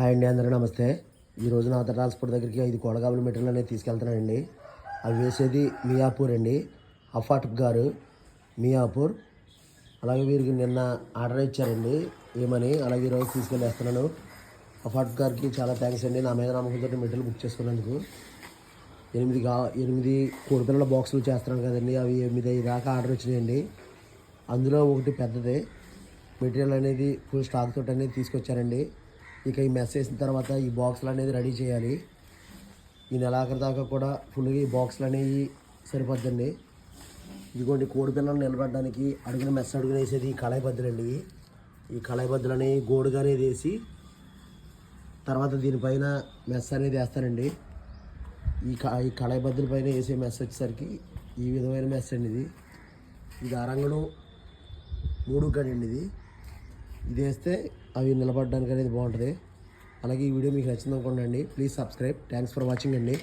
Hi అండి అందరూ నమస్తే. ఈ రోజు నా ట్రాన్స్పోర్ట్ దగ్గరికి ఐదు కోడగాబుల మెటీరియల్ అనేది తీసుకెళ్తున్నానండి. అవి వేసేది మియాపూర్ అండి. అఫాట్ గారు మియాపూర్. అలాగే వీరికి నిన్న ఆర్డర్ ఇచ్చారండి. ఏమని? అలాగే ఈరోజు తీసుకెళ్ళేస్తున్నాను. అఫాట్ గారికి చాలా థ్యాంక్స్ అండి. నా మీద నమ్మకంతో మెటీరియల్ బుక్ చేసుకున్నందుకు. ఎనిమిది కా ఎనిమిది కోడిపిల్లల బాక్సులు చేస్తున్నాను కదండి. అవి ఎనిమిది దాకా ఆర్డర్ వచ్చినాయండి. అందులో ఒకటి పెద్దది. మెటీరియల్ అనేది ఫుల్ స్టాక్ తోటి అనేది తీసుకొచ్చారండి. ఇక ఈ మెస్ వేసిన తర్వాత ఈ బాక్సులు అనేది రెడీ చేయాలి. ఈ నెలాఖరి దాకా కూడా ఫుల్గా ఈ బాక్సులు అనేవి సరిపోద్దండి. ఇదిగోండి కోడి పిల్లలు నిలబడడానికి అడుగున మెస్ అడుగున వేసేది ఈ కళాయి బద్దలండి ఈ కళాయి బద్దలు అనేవి గోడుగా అనేది వేసి తర్వాత దీనిపైన మెస్ అనేది వేస్తానండి ఈ క ఈ కళాయి బద్దల పైన వేసే మెస్ వచ్చేసరికి ఈ విధమైన మెస్ అండి ఇది. ఇది అరంగడం మూడు అండి ఇది. ఇది వేస్తే అవి నిలబడడానికి అనేది బాగుంటుంది. అలాగే ఈ వీడియో మీకు నచ్చింది అనుకోండి please subscribe thanks for watching అండి.